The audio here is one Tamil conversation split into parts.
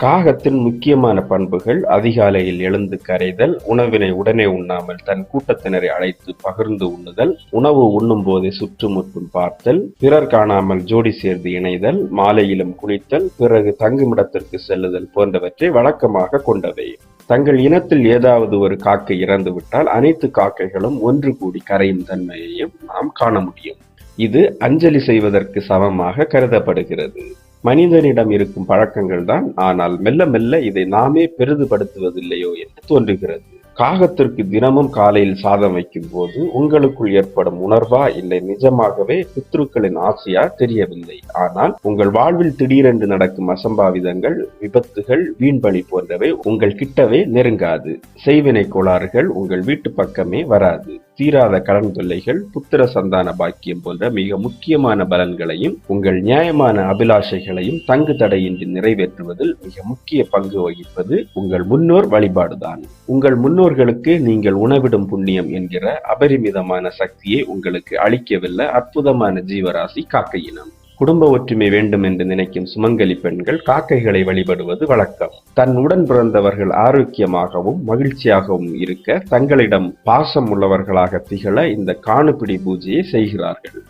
காகத்தின் முக்கியமான பண்புகள் அதிகாலையில் எழுந்து கரைதல் உணவினை உடனே உண்ணாமல் தன் கூட்டத்தினரை அழைத்து பகிர்ந்து உண்ணுதல் உணவு உண்ணும் போதே சுற்றுமுற்றும் பார்த்தல் பிறர் காணாமல் ஜோடி சேர்ந்து இணைதல் மாலையிலும் குளித்தல் பிறகு தங்குமிடத்திற்கு செல்லுதல் போன்றவற்றை வழக்கமாக கொண்டவை. தங்கள் இனத்தில் ஏதாவது ஒரு காக்கை இறந்துவிட்டால் அனைத்து காக்கைகளும் ஒன்று கூடி கரையும் தன்மையையும் நாம் காண முடியும். இது அஞ்சலி செய்வதற்கு சமமாக கருதப்படுகிறது. மனிதனிடம் இருக்கும் பழக்கங்கள் தான். ஆனால் மெல்ல மெல்ல இதை நாமே பெரிதுபடுத்துவதில்லையோ என்று தோன்றுகிறது. காகத்திற்கு தினமும் காலையில் சாதம் வைக்கும் போது உங்களுக்குள் ஏற்படும் உணர்வா இல்லை நிஜமாகவே பித்ருக்களின் ஆசையா தெரியவில்லை. ஆனால் உங்கள் வாழ்வில் திடீரென்று நடக்கும் அசம்பாவிதங்கள் விபத்துகள் வீண்பலி போன்றவை உங்கள் கிட்டவே நெருங்காது. செய்வினை கோளாறுகள் உங்கள் வீட்டு பக்கமே வராது. தீராத கடன் தொல்லைகள் புத்திர சந்தான பாக்கியம் போன்ற மிக முக்கியமான பலன்களையும் உங்கள் நியாயமான அபிலாஷைகளையும் தங்கு தடையின்றி நிறைவேற்றுவதில் மிக முக்கிய பங்கு வகிப்பது உங்கள் முன்னோர் வழிபாடுதான். உங்கள் முன்னோர்களுக்கு நீங்கள் உணவிடும் புண்ணியம் என்கிற அபரிமிதமான சக்தியை உங்களுக்கு அளிக்கவில்லை அற்புதமான ஜீவராசி காக்கையினம். குடும்ப ஒற்றுமை வேண்டும் என்று நினைக்கும் சுமங்கலி பெண்கள் காக்கைகளை வழிபடுவது வழக்கம். தன் உடன் பிறந்தவர்கள் ஆரோக்கியமாகவும் மகிழ்ச்சியாகவும் இருக்க தங்களிடம் பாசம் உள்ளவர்களாக திகழ இந்த காணுபிடி பூஜையை செய்கிறார்கள்.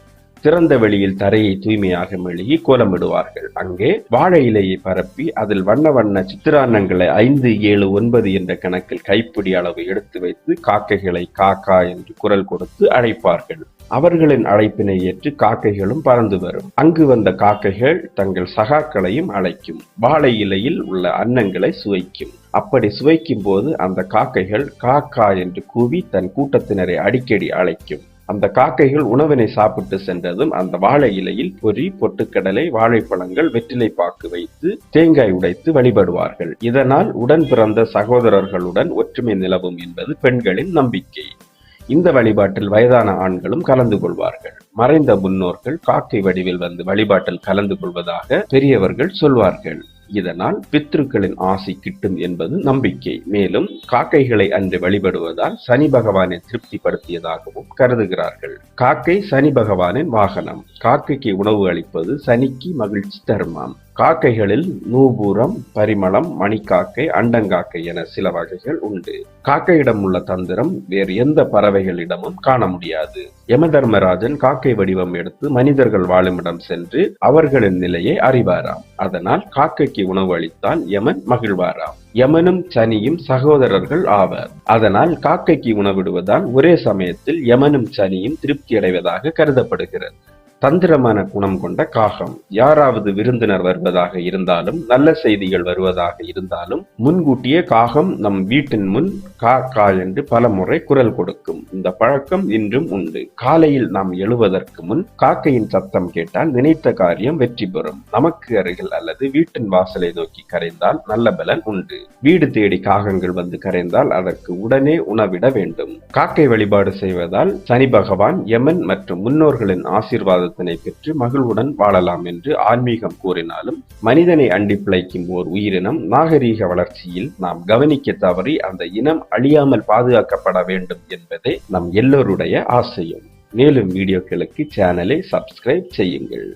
திறந்த வெளியில் தரையை தூய்மையாக மெழுகி கோலமிடுவார்கள். அங்கே வாழை இலையை பரப்பி அதில் வண்ண வண்ண சித்திராண்ணங்களை ஐந்து ஏழு ஒன்பது என்ற கணக்கில் கைப்பிடி அளவு எடுத்து வைத்து காக்கைகளை காக்கா என்று குரல் கொடுத்து அழைப்பார்கள். அவர்களின் அழைப்பினை ஏற்று காக்கைகளும் பறந்து வரும். அங்கு வந்த காக்கைகள் தங்கள் சகாக்களையும் அழைக்கும். வாழை இலையில் உள்ள அன்னங்களை சுவைக்கும். அப்படி சுவைக்கும் போது அந்த காக்கைகள் காக்கா என்று கூவி தன் கூட்டத்தினரை அடிக்கடி அழைக்கும். அந்த காக்கைகள் உணவினை சாப்பிட்டு சென்றதும் அந்த வாழை இலையில் பொறி பொட்டுக்கடலை வாழைப்பழங்கள் வெற்றிலை பாக்கு வைத்து தேங்காய் உடைத்து வழிபடுவார்கள். இதனால் உடன் பிறந்த சகோதரர்களுடன் ஒற்றுமை நிலவும் என்பது பெண்களின் நம்பிக்கை. இந்த வழிபாட்டில் வயதான ஆண்களும் கலந்து கொள்வார்கள். மறைந்த முன்னோர்கள் காக்கை வடிவில் வந்து வழிபாட்டில் கலந்து கொள்வதாக பெரியவர்கள் சொல்வார்கள். இதனால் பித்ருக்களின் ஆசை கிட்டும் என்பது நம்பிக்கை. மேலும் காக்கைகளை அன்று வழிபடுவதால் சனி பகவானை திருப்திப்படுத்தியதாகவும் கருதுகிறார்கள். காக்கை சனி பகவானின் வாகனம். காக்கைக்கு உணவு அளிப்பது சனிக்கு மகிழ்ச்சி தருமாம். காக்கைகளில் நூபூரம் பரிமளம் மணிக்காக்கை அண்டங்காக்கை என சில வகைகள் உண்டு. காக்கையிடம் உள்ள தந்திரம் வேறு எந்த பறவைகளிடமும் காண முடியாது. யமதர்மராஜன் காக்கை வடிவம் எடுத்து மனிதர்கள் வாழுமிடம் சென்று அவர்களின் நிலையை அறிவாராம். அதனால் காக்கைக்கு உணவு அளித்தால் யமன் மகிழ்வாராம். யமனும் சனியும் சகோதரர்கள் ஆவர். அதனால் காக்கைக்கு உணவிடுவதால் ஒரே சமயத்தில் யமனும் சனியும் திருப்தி அடைவதாக கருதப்படுகிறது. தந்திரமான குணம் கொண்ட காகம். யாராவது விருந்தினர் வருவதாக இருந்தாலும் நல்ல செய்திகள் வருவதாக இருந்தாலும் முன்கூட்டியே காகம் நம் வீட்டின் முன் கா கா என்று பல முறை குரல் கொடுக்கும். இந்த பழக்கம் இன்றும் உண்டு. காலையில் நாம் எழுவதற்கு முன் காக்கையின் சத்தம் கேட்டால் நினைத்த காரியம் வெற்றி பெறும். நமக்கு அருகில் அல்லது வீட்டின் வாசலை நோக்கி கரைந்தால் நல்ல பலன் உண்டு. வீடு தேடி காகங்கள் வந்து கரைந்தால் அதற்கு உடனே உணவிட வேண்டும். காக்கை வழிபாடு செய்வதால் சனி பகவான் யமன் மற்றும் முன்னோர்களின் ஆசீர்வாத ஆசீர்வாதத்தினை பெற்று மகிழ்வுடன் வாழலாம் என்று ஆன்மீகம் கூறினாலும் மனிதனை அண்டி பிழைக்கும் ஓர் உயிரினம் நாகரீக வளர்ச்சியில் நாம் கவனிக்க தவறி அந்த இனம் அழியாமல் பாதுகாக்கப்பட வேண்டும் என்பதே நம் எல்லோருடைய ஆசையும். மேலும் வீடியோக்களுக்கு சேனலை சப்ஸ்கிரைப் செய்யுங்கள்.